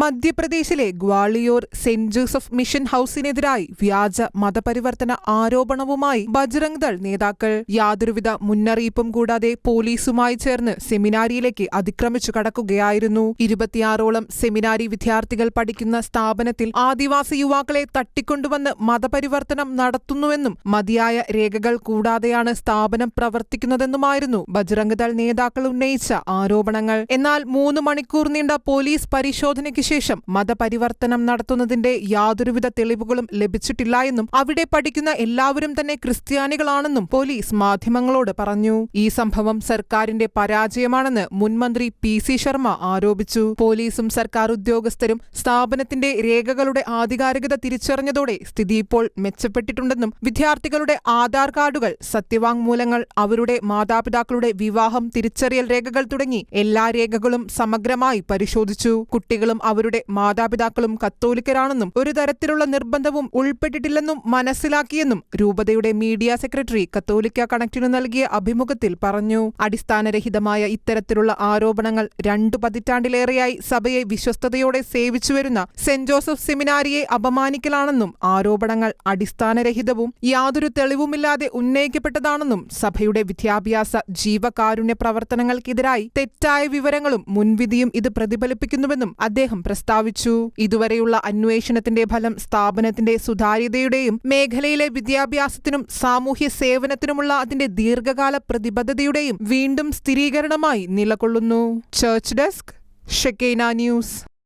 മധ്യപ്രദേശിലെ Gwalior saint Joseph mission ഹൌസിനെതിരായി വ്യാജ മതപരിവർത്തന ആരോപണവുമായി ബജ്രംഗ് ദൾ നേതാക്കൾ. യാതൊരുവിധ മുന്നറിയിപ്പും കൂടാതെ പോലീസുമായി ചേർന്ന് സെമിനാരിയിലേക്ക് അതിക്രമിച്ചു കടക്കുകയായിരുന്നു. ഇരുപത്തിയാറോളം സെമിനാരി വിദ്യാർത്ഥികൾ പഠിക്കുന്ന സ്ഥാപനത്തിൽ ആദിവാസി യുവാക്കളെ തട്ടിക്കൊണ്ടുവന്ന് മതപരിവർത്തനം നടത്തുന്നുവെന്നും മതിയായ രേഖകൾ കൂടാതെയാണ് സ്ഥാപനം പ്രവർത്തിക്കുന്നതെന്നുമായിരുന്നു ബജ്രംഗ് ദൾ നേതാക്കൾ ഉന്നയിച്ച ആരോപണങ്ങൾ. എന്നാൽ മൂന്ന് മണിക്കൂർ നീണ്ട പോലീസ് പരിശോധനയ്ക്ക് ശേഷം മതപരിവർത്തനം നടത്തുന്നതിന്റെ യാതൊരുവിധ തെളിവുകളും ലഭിച്ചിട്ടില്ല എന്നും അവിടെ പഠിക്കുന്ന എല്ലാവരും തന്നെ ക്രിസ്ത്യാനികളാണെന്നും പോലീസ് മാധ്യമങ്ങളോട് പറഞ്ഞു. ഈ സംഭവം സർക്കാരിന്റെ പരാജയമാണെന്ന് മുൻമന്ത്രി പി സി ശർമ്മ ആരോപിച്ചു. പോലീസും സർക്കാർ ഉദ്യോഗസ്ഥരും സ്ഥാപനത്തിന്റെ രേഖകളുടെ ആധികാരികത തിരിച്ചറിഞ്ഞതോടെ സ്ഥിതി ഇപ്പോൾ മെച്ചപ്പെട്ടിട്ടുണ്ടെന്നും വിദ്യാർത്ഥികളുടെ ആധാർ കാർഡുകൾ സത്യവാങ്മൂലങ്ങൾ അവരുടെ മാതാപിതാക്കളുടെ വിവാഹം തിരിച്ചറിയൽ രേഖകൾ തുടങ്ങി എല്ലാ രേഖകളും സമഗ്രമായി പരിശോധിച്ചു. കുട്ടികളും അവരുടെ മാതാപിതാക്കളും കത്തോലിക്കരാണെന്നും ഒരു തരത്തിലുള്ള നിർബന്ധവും ഉൾപ്പെട്ടിട്ടില്ലെന്നും മനസ്സിലാക്കിയെന്നും രൂപതയുടെ മീഡിയ സെക്രട്ടറി കത്തോലിക്ക കണക്റ്റിനു നൽകിയ അഭിമുഖത്തിൽ പറഞ്ഞു. അടിസ്ഥാനരഹിതമായ ഇത്തരത്തിലുള്ള ആരോപണങ്ങൾ രണ്ടു പതിറ്റാണ്ടിലേറെയായി സഭയെ വിശ്വസ്തയോടെ സേവിച്ചുവരുന്ന സെന്റ് ജോസഫ് സെമിനാരിയെ അപമാനിക്കലാണെന്നും ആരോപണങ്ങൾ അടിസ്ഥാനരഹിതവും യാതൊരു തെളിവുമില്ലാതെ ഉന്നയിക്കപ്പെട്ടതാണെന്നും സഭയുടെ വിദ്യാഭ്യാസ ജീവകാരുണ്യ പ്രവർത്തനങ്ങൾക്കെതിരായി തെറ്റായ വിവരങ്ങളും മുൻവിധിയും ഇത് പ്രതിഫലിപ്പിക്കുന്നുവെന്നും അദ്ദേഹം പ്രസ്താവിച്ചു. ഇതുവരെയുള്ള അന്വേഷണത്തിന്റെ ഫലം സ്ഥാപനത്തിന്റെ സുതാര്യതയുടെയും മേഖലയിലെ വിദ്യാഭ്യാസത്തിനും സാമൂഹ്യ സേവനത്തിനുമുള്ള അതിന്റെ ദീർഘകാല പ്രതിബദ്ധതയുടെയും വീണ്ടും സ്ഥിരീകരണമായി നിലകൊള്ളുന്നു. Church desk Shekinah news.